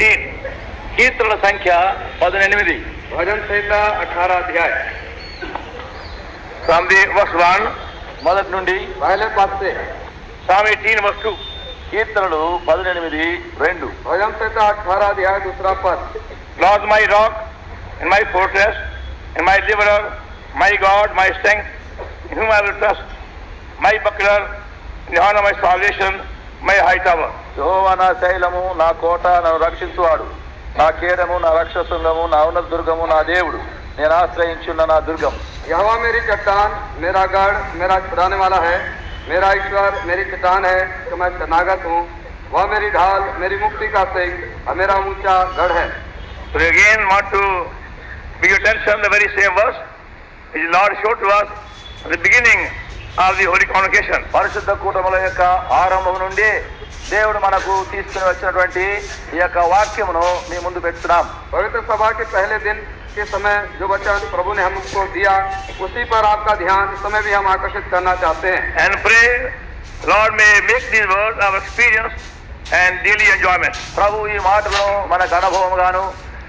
तीन కీర్తన సంఖ్య పద్దెనిమిది భజన్ సహిత అఠారా అధ్యాయ స్వామి వర్స్ వన్ మొదటి నుండి పహలే పాస్తే స్వామి టీన్ వస్తు కీర్తనలు పద్దెనిమిది రెండు భజన్ సహిత అఠారా అధ్యాయ దూసరా పద్ Lord's my rock in my fortress in my లిబరర్ my God my strength in whom I trust my buckler in on my salvation my high tower యెహోవా నా శైలము నా కోట నన్ను రక్షించువాడు నా కేడము నా రక్షసుండము నా ఉన్నత దుర్గము నా దేవుడు నేను ఆశ్రయించున్న నా దుర్గం यहोवा मेरी चट्टान मेरा गढ़ मेरा छुड़ाने वाला है मेरा ईश्वर मेरी चट्टान है तो मैं शरणागत हूँ वह मेरी ढाल मेरी मुक्ति का सिंह और मेरा ऊंचा गढ़ है So we again want to bring your attention the very same verse which the Lord showed to us at the beginning of the Holy Convocation. పరిశుద్ధ కూటముల యొక్క ఆరంభం నుండి దేవుడు మనకు తీసుకుని వచ్చినటువంటి ఈ యొక్క వాక్యమును మీ ముందు పెడుతున్నాం पवित्र सभा के पहले दिन के समय जो वचन प्रभु ने हमको दिया उसी पर आपका ध्यान इस समय भी हम आकर्षित करना चाहते हैं And pray, Lord may make these words our experience and daily enjoyment. ప్రభు ఈ మాటలను మనకు అనుభవముగాను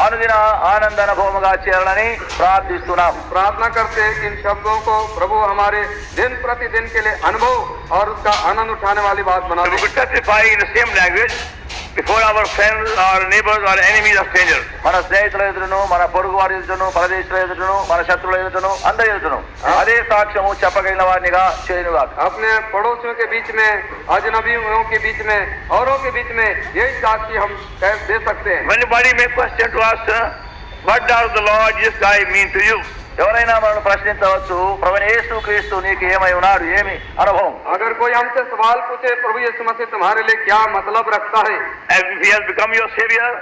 अनुदिन आनंद अनुभवगा चेरणी प्रार्थिस्तुना प्रार्थना करते हैं इन शब्दों को प्रभु हमारे दिन प्रतिदिन के लिए अनुभव और उसका आनंद उठाने वाली बात बना same language before our friends, our neighbors, or enemies or strangers. మన స్నేహితుల ఎదురును మన పొరుగు వారి ఎదురును పరదేశుల ఎదురును మన శత్రువుల ఎదురును అందరి ఎదురును అదే సాక్ష్యము చెప్పగలిగిన వారినిగా చేయనుగా अपने पड़ोसियों के बीच में अजनबियों के बीच में औरों के बीच में यही साक्षी हम कह दे सकते हैं When anybody may question to us, uh, what does the Lord Jesus Christ mean to you? ఎవరైనా మనం ప్రశ్నించవచ్చు ప్రభుని యేసు క్రీస్తు నీకు ఏమై ఉన్నాడు ఏమి అనుభవం అగర్ కోయి హమ్సే సవాల్ పూచే ప్రభు యేసు మసీహ్ తుమ్హారే లియే క్యా మతలబ్ రఖతా high he has become your saviour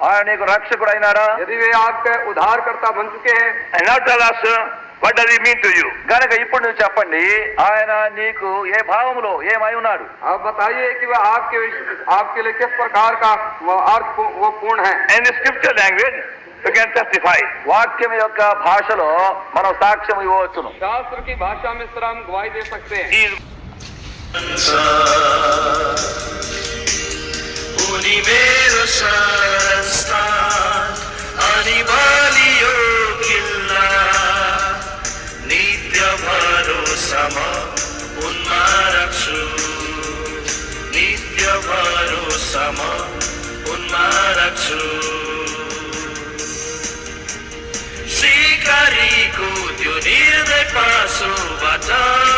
ఆయన నీకు రక్షకుడైనాడా యది వే ఆప్కే ఉధారకర్త బన్ చుకే high not And now tell us, uh, what does he mean to you? కనుక ఇప్పుడు నువ్వు చెప్పండి ఆయన నీకు ఏ భావములో ఏమై ఉన్నాడు आप बताइए कि वह आपके आपके लिए किस प्रकार का वो अर्थ पू- वो पूर्ण है And the scripture language, you can testify. వాక్యం యొక్క భాషలో మనం సాక్ష్యం ఇవ్వవచ్చును शास्त्र की भाषा में सर हम गवाही दे सकते हैं He is उनी मेरो Ku dunia passo pasu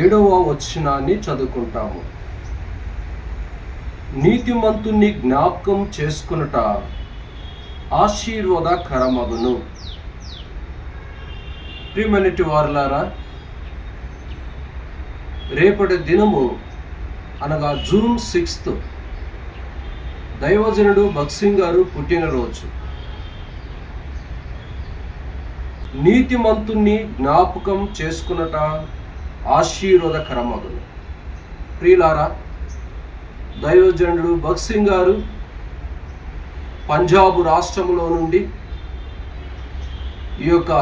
ఏడవ వచనాన్ని చదువుకుంటాము. నీతిమంతుణ్ణి జ్ఞాపకం చేసుకునుట ఆశీర్వాదకరమగును. ప్రియమైనటి వారులారా రేపటి దినము అనగా జూన్ సిక్స్త్ దైవజనుడు భక్సింగ్ గారు పుట్టినరోజు. నీతిమంతుణ్ణి జ్ఞాపకం చేసుకునట ఆశీర్వాదకరమగును. ప్రియులారా దైవజనుడు భక్సింగ్ గారు పంజాబ్ రాష్ట్రంలో నుండి ఈ యొక్క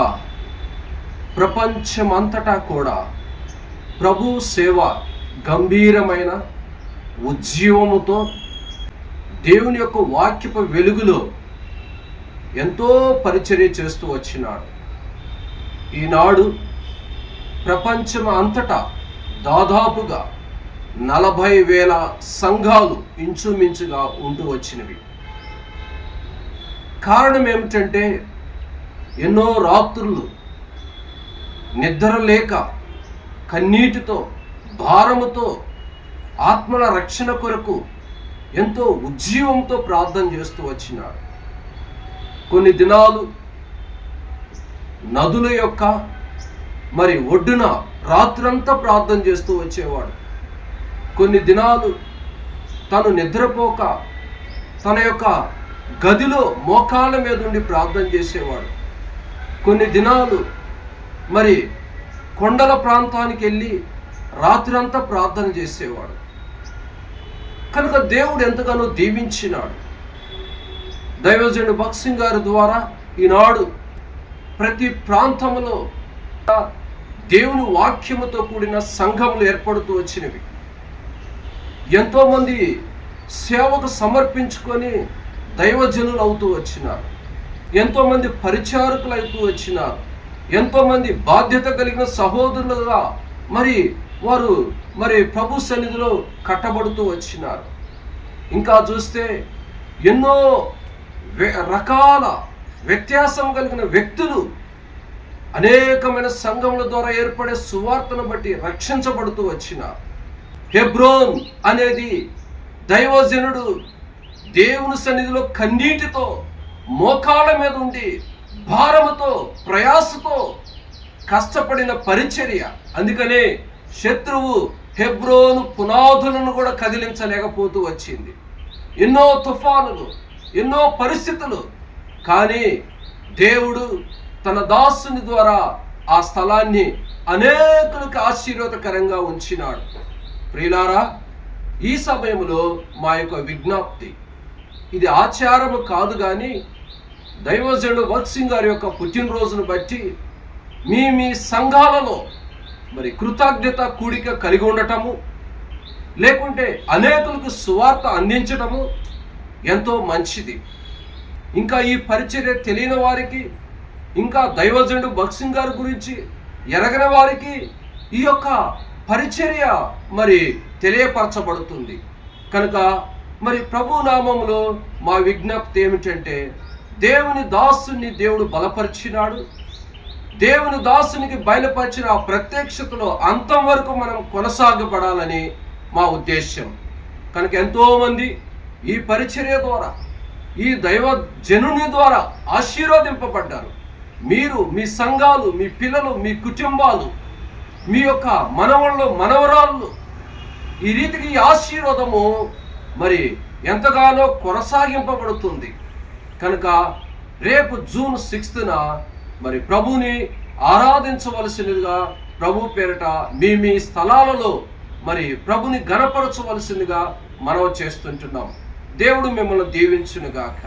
ప్రపంచమంతటా కూడా ప్రభు సేవ గంభీరమైన ఉజ్జీవముతో దేవుని యొక్క వాక్యపు వెలుగులో ఎంతో పరిచర్య చేస్తూ వచ్చినాడు. ఈనాడు ప్రపంచం అంతటా దాదాపుగా నలభై వేల సంఘాలు ఇంచుమించుగా ఉంటూ వచ్చినవి. కారణం ఏమిటంటే ఎన్నో రాత్రులు నిద్ర లేక కన్నీటితో భారముతో ఆత్మల రక్షణ కొరకు ఎంతో ఉజ్జీవంతో ప్రార్థన చేస్తూ వచ్చిన కొన్ని దినాలు నదుల యొక్క మరి ఒడ్డున రాత్రంతా ప్రార్థన చేస్తూ వచ్చేవాడు. కొన్ని దినాలు తను నిద్రపోక తన యొక్క గదిలో మోకాళ్ళ మీద ఉండి ప్రార్థన చేసేవాడు. కొన్ని దినాలు మరి కొండల ప్రాంతానికి వెళ్ళి రాత్రంతా ప్రార్థన చేసేవాడు. కనుక దేవుడు ఎంతగానో దీవించినాడు. దైవజనుడు భక్సింగ్ గారి ద్వారా ఈనాడు ప్రతి ప్రాంతంలో దేవుని వాక్యముతో కూడిన సంఘములు ఏర్పడుతూ వచ్చినవి. ఎంతోమంది సేవకు సమర్పించుకొని దైవజనులు అవుతూ వచ్చినారు. ఎంతోమంది పరిచారకులు అవుతూ వచ్చినారు. ఎంతోమంది బాధ్యత కలిగిన సహోదరులుగా మరి వారు మరి ప్రభు సన్నిధిలో కట్టబడుతూ వచ్చినారు. ఇంకా చూస్తే ఎన్నో రకాల వ్యత్యాసం కలిగిన వ్యక్తులు అనేకమైన సంఘముల ద్వారా ఏర్పడే సువార్తను బట్టి రక్షించబడుతూ వచ్చినారు హెబ్రోన్ అనేది దైవజనుడు దేవుని సన్నిధిలో కన్నీటితో మోకాళ్ళ మీద ఉండి భారముతో ప్రయాసతో కష్టపడిన పరిచర్య. అందుకనే శత్రువు హెబ్రోను పునాదులను కూడా కదిలించలేకపోతూ వచ్చింది. ఎన్నో తుఫానులు ఎన్నో పరిస్థితులు. కానీ దేవుడు తన దాసుని ద్వారా ఆ స్థలాన్ని అనేకులకు ఆశీర్వాదకరంగా ఉంచినాడు. ప్రియులారా ఈ సమయంలో మా యొక్క విజ్ఞప్తి ఇది ఆచారము కాదు కానీ దైవజనుడు సింగ్ గారి యొక్క పుట్టినరోజును బట్టి మీ మీ సంఘాలలో మరి కృతజ్ఞత కూడిక కలిగి ఉండటము లేకుంటే అనేకులకు సువార్త అందించటము ఎంతో మంచిది. ఇంకా ఈ పరిచర్య తెలియని వారికి ఇంకా దైవజనుడు భక్సింగ్ గారి గురించి ఎరగని వారికి ఈ యొక్క పరిచర్య మరి తెలియపరచబడుతుంది. కనుక మరి ప్రభు నామంలో మా విజ్ఞప్తి ఏమిటంటే దేవుని దాసుని దేవుడు బలపరిచినాడు. దేవుని దాసునికి బయలుపరిచిన ఆ ప్రత్యక్షతలో అంతం వరకు మనం కొనసాగబడాలని మా ఉద్దేశ్యం. కనుక ఎంతోమంది ఈ పరిచర్య ద్వారా ఈ దైవ జనుని ద్వారా ఆశీర్వదింపబడ్డారు. మీరు మీ సంఘాలు మీ పిల్లలు మీ కుటుంబాలు మీ యొక్క మనవళ్ళు మనవరాళ్ళు ఈ రీతికి ఆశీర్వాదము మరి ఎంతగానో కొనసాగింపబడుతుంది. కనుక రేపు జూన్ సిక్స్త్న మరి ప్రభుని ఆరాధించవలసినదిగా ప్రభు పేరిట మీ మీ స్థలాలలో మరి ప్రభుని గణపరచవలసిందిగా మనవ చేస్తుంటున్నాం. దేవుడు మిమ్మల్ని దీవించునుగాక.